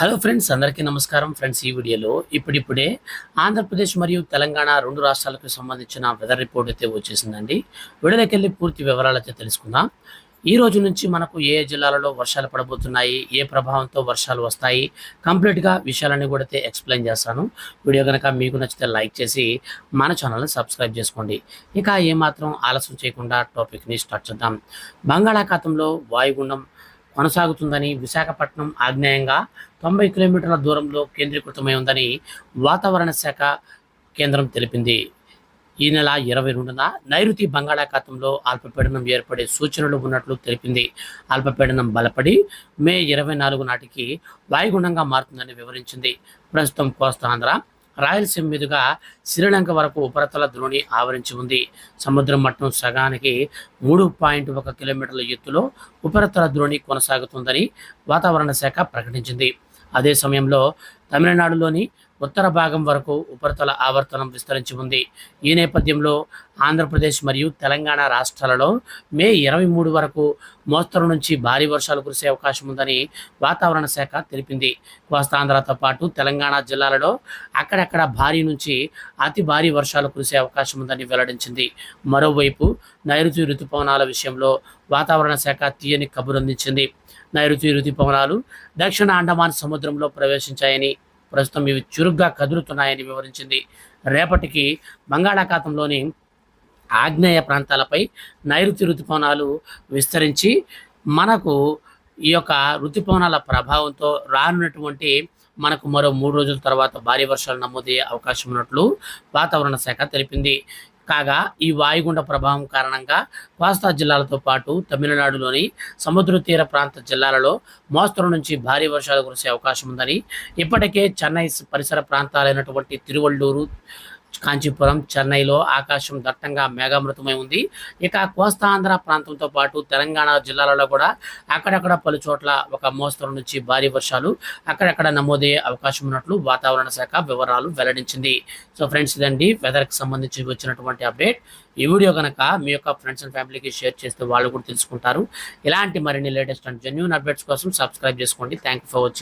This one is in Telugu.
హలో ఫ్రెండ్స్ అందరికీ నమస్కారం. ఫ్రెండ్స్ ఈ వీడియోలో ఇప్పుడిప్పుడే ఆంధ్రప్రదేశ్ మరియు తెలంగాణ రెండు రాష్ట్రాలకు సంబంధించిన వెదర్ రిపోర్ట్ అయితే వచ్చేసిందండి. విడుదలకెళ్ళి పూర్తి వివరాలు అయితే తెలుసుకుందాం. ఈ రోజు నుంచి మనకు ఏ ఏ జిల్లాలలో వర్షాలు పడబోతున్నాయి ఏ ప్రభావంతో వర్షాలు వస్తాయి కంప్లీట్గా విషయాలన్నీ కూడా అయితే ఎక్స్ప్లెయిన్ చేస్తాను. వీడియో కనుక మీకు నచ్చితే లైక్ చేసి మన ఛానల్ని సబ్స్క్రైబ్ చేసుకోండి. ఇక ఏమాత్రం ఆలస్యం చేయకుండా టాపిక్ని స్టార్ట్ చేద్దాం. బంగాళాఖాతంలో వాయుగుండం కొనసాగుతుందని విశాఖపట్నం ఆగ్నేయంగా తొంభై కిలోమీటర్ల దూరంలో కేంద్రీకృతమై ఉందని వాతావరణ శాఖ కేంద్రం తెలిపింది. ఈ నెల ఇరవై రెండున నైరుతి బంగాళాఖాతంలో అల్పపీడనం ఏర్పడే సూచనలు ఉన్నట్లు తెలిపింది. అల్పపీడనం బలపడి మే ఇరవై నాలుగు నాటికి వాయుగుండంగా మారుతుందని వివరించింది. ప్రస్తుతం కోస్తాంధ్ర రాయలసీమ మీదుగా శ్రీలంక వరకు ఉపరితల ద్రోణి ఆవరించి ఉంది. సముద్రం మట్టం సగానికి మూడు పాయింట్ ఒక కిలోమీటర్ల ఎత్తులో ఉపరితల ద్రోణి కొనసాగుతుందని వాతావరణ శాఖ ప్రకటించింది. అదే సమయంలో తమిళనాడులోని ఉత్తర భాగం వరకు ఉపరితల ఆవర్తనం విస్తరించి ఉంది. ఈ నేపథ్యంలో ఆంధ్రప్రదేశ్ మరియు తెలంగాణ రాష్ట్రాలలో మే ఇరవై మూడు వరకు మోస్తరు నుంచి భారీ వర్షాలు కురిసే అవకాశం ఉందని వాతావరణ శాఖ తెలిపింది. కోస్తాంధ్రతో పాటు తెలంగాణ జిల్లాలలో అక్కడక్కడ భారీ నుంచి అతి భారీ వర్షాలు కురిసే అవకాశం ఉందని వెల్లడించింది. మరోవైపు నైరుతి ఋతుపవనాల విషయంలో వాతావరణ శాఖ తీయని కబురందించింది నైరుతి ఋతుపవనాలు దక్షిణ అండమాన్ సముద్రంలో ప్రవేశించాయని ప్రస్తుతం ఇవి చురుగ్గా కదులుతున్నాయని వివరించింది. రేపటికి బంగాళాఖాతంలోని ఆగ్నేయ ప్రాంతాలపై నైరుతి ఋతుపవనాలు విస్తరించి మనకు ఈ యొక్క ఋతుపవనాల ప్రభావంతో రానున్నటువంటి మనకు మరో మూడు రోజుల తర్వాత భారీ వర్షాలు నమోదయ్యే అవకాశం ఉన్నట్లు వాతావరణ శాఖ తెలిపింది. కాగా ఈ వాయుగుండ ప్రభావం కారణంగా కోస్తా జిల్లాలతో పాటు తమిళనాడులోని సముద్ర తీర ప్రాంత జిల్లాలలో మోస్తరు నుంచి భారీ వర్షాలు కురిసే అవకాశం ఉందని ఇప్పటికే చెన్నై పరిసర ప్రాంతాలైనటువంటి తిరువళ్ళూరు కాంచీపురం చెన్నైలో ఆకాశం దట్టంగా మేఘామృతమై ఉంది. ఇక కోస్తాంధ్ర ప్రాంతంతో పాటు తెలంగాణ జిల్లాలలో కూడా అక్కడక్కడ పలు చోట్ల ఒక మోస్తరు నుంచి భారీ వర్షాలు అక్కడక్కడ నమోదయ్యే అవకాశం ఉన్నట్లు వాతావరణ శాఖ వివరాలు వెల్లడించింది. సో ఫ్రెండ్స్ ఇదండి వెదర్కి సంబంధించి వచ్చినటువంటి అప్డేట్. ఈ వీడియో కనుక మీ యొక్క ఫ్రెండ్స్ అండ్ ఫ్యామిలీకి షేర్ చేస్తే వాళ్ళు కూడా తెలుసుకుంటారు. ఇలాంటి మరిన్ని లేటెస్ట్ అండ్ జెన్యున్ అప్డేట్స్ కోసం సబ్స్క్రైబ్ చేసుకోండి. Thank for watching